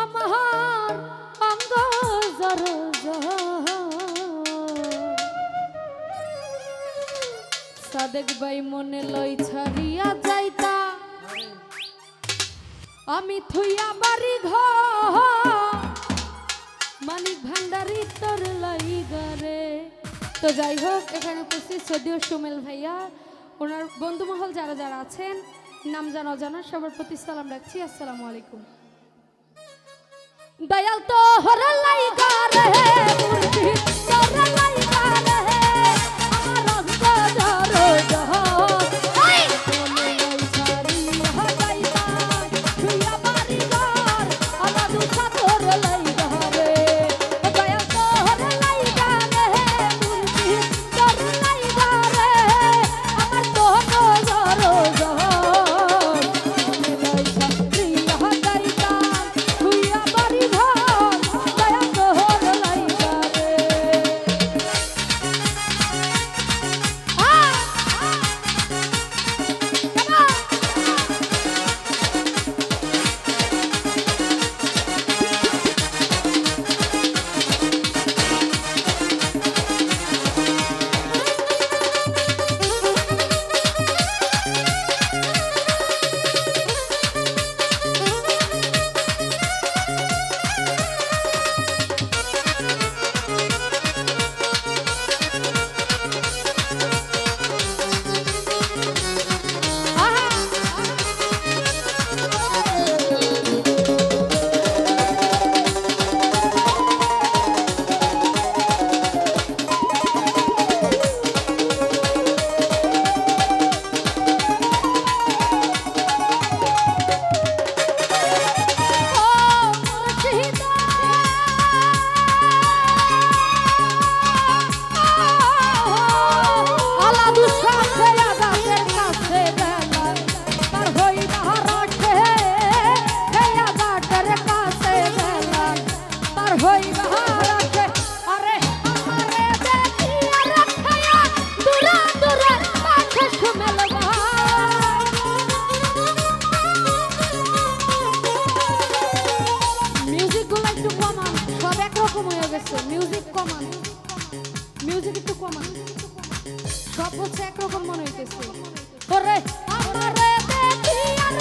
আমার অঙ্গ সাদেক বাই মনে লই ছাড়িয়া যাইতা। আমি থুইয়া বাড়ি মানিক ভান্ডারি তোর লাইগারে তো যাই হোক, এখানে উপস্থিত সদীয় সুমেল ভাইয়া। ওনার বন্ধুমহল যারা যারা আছেন, নাম জানা অজানা, সবার প্রতি সালাম রাখছি। আসসালামু আলাইকুম। দয়াল তো হর কিন্তু সব হচ্ছে একরকম মনে হইতেছে। ওরে আমার দেখি আর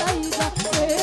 রাইগা